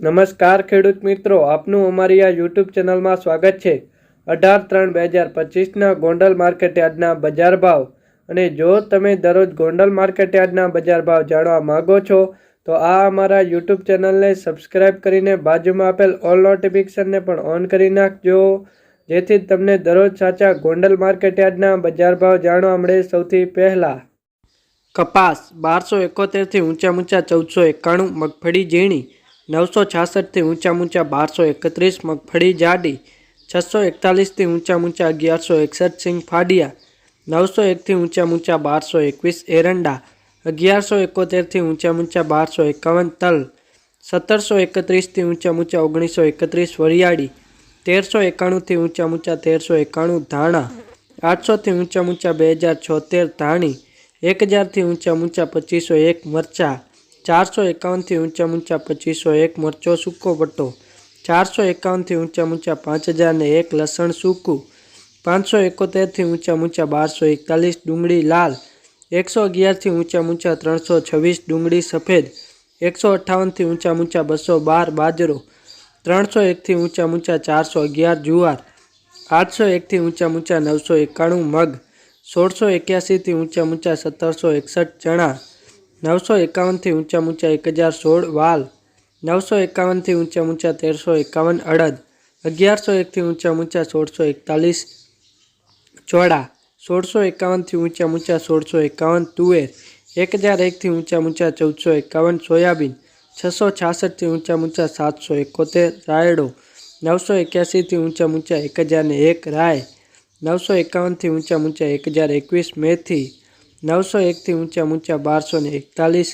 નમસ્કાર ખેડૂત મિત્રો, આપનું અમારી આ યુટ્યુબ ચેનલમાં સ્વાગત છે. અઢાર ત્રણ બે હજાર પચીસના ગોંડલ માર્કેટ યાર્ડના બજાર ભાવ. અને જો તમે દરરોજ ગોંડલ માર્કેટયાર્ડના બજાર ભાવ જાણવા માગો છો, તો આ અમારા યુટ્યુબ ચેનલને સબસ્ક્રાઇબ કરીને બાજુમાં આપેલ ઓલ નોટિફિકેશનને પણ ઓન કરી નાખજો, જેથી તમને દરરોજ સાચા ગોંડલ માર્કેટયાર્ડના બજાર ભાવ જાણવા મળે સૌથી પહેલાં. કપાસ બારસો એકોતેરથી ઊંચા ઊંચા ચૌદસો એકાણું, મગફળી ઝીણી નવસો છાસઠથી ઊંચા ઊંચા બારસો એકત્રીસ મગફળી જાડી, છસો એકતાલીસથી ઊંચા ઊંચા અગિયારસો એકસઠ સિંગ ફાડિયા, નવસો એકથી ઊંચા ઊંચા બારસો એકવીસ એરંડા, અગિયારસો એકોતેરથી ઊંચા ઊંચા બારસો એકાવન તલ, સત્તરસો એકત્રીસથી ઊંચા ઊંચા ઓગણીસો એકત્રીસ વરિયાળી, તેરસો એકાણુંથી ઊંચા ઊંચા તેરસો એકાણું ધાણા, આઠસોથી ઊંચા ઊંચા બે હજાર છોતેર ધાણી, એક હજારથી ઊંચા ઊંચા પચીસો એક મરચા ચારસો એકાવનથી ઊંચા ઊંચા પચીસો એક મરચો સૂકો પટ્ટો ચારસો એકાવનથી ઊંચા ઊંચા પાંચ હજારને એક લસણ સૂકું, પાંચસો એકોતેરથી ઊંચા ઊંચા બારસો એકતાલીસ ડુંગળી લાલ, એકસો અગિયારથી ઊંચા ઊંચા ત્રણસો છવ્વીસ ડુંગળી સફેદ, એકસો અઠ્ઠાવનથી ઊંચા ઊંચા બસો બાર બાજરો, ત્રણસો એકથી ઊંચા ઊંચા ચારસો અગિયાર જુવાર, આઠસો એકથી ઊંચા ઊંચા નવસો એકાણું મગ, સોળસો એક્યાસીથી ઊંચા ઊંચા સત્તરસો એકસઠ ચણા નવસો એકાવનથી ઊંચા ઊંચા એક હજાર સોળ વાલ નવસો એકાવનથી ઊંચા ઊંચા તેરસો એકાવન અડદ અગિયારસો એકથી ઊંચા ઊંચા સોળસો એકતાલીસ ચોળા સોળસો એકાવનથી ઊંચા ઊંચા સોળસો એકાવન તુવેર એક હજાર એકથી ઊંચા ઊંચા ચૌદસો એકાવન સોયાબીન છસો છાસઠથી ઊંચા ઊંચા સાતસો એકોતેર રાયડો નવસો એક્યાસીથી ઊંચા ઊંચા એક હજારને એક રાય નવસો એકાવનથી ઊંચા ઊંચા એક હજાર એકવીસ મેથી નવસો એકથી ઊંચા ઊંચા બારસો ને એકતાલીસ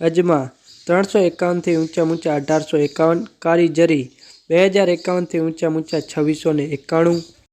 અજમા ત્રણસો એકાવનથી ઊંચા ઊંચા અઢારસો એકાવન કારીજરી બે હજાર એકાવનથી ઊંચા ઊંચા છવ્વીસો ને એકાણું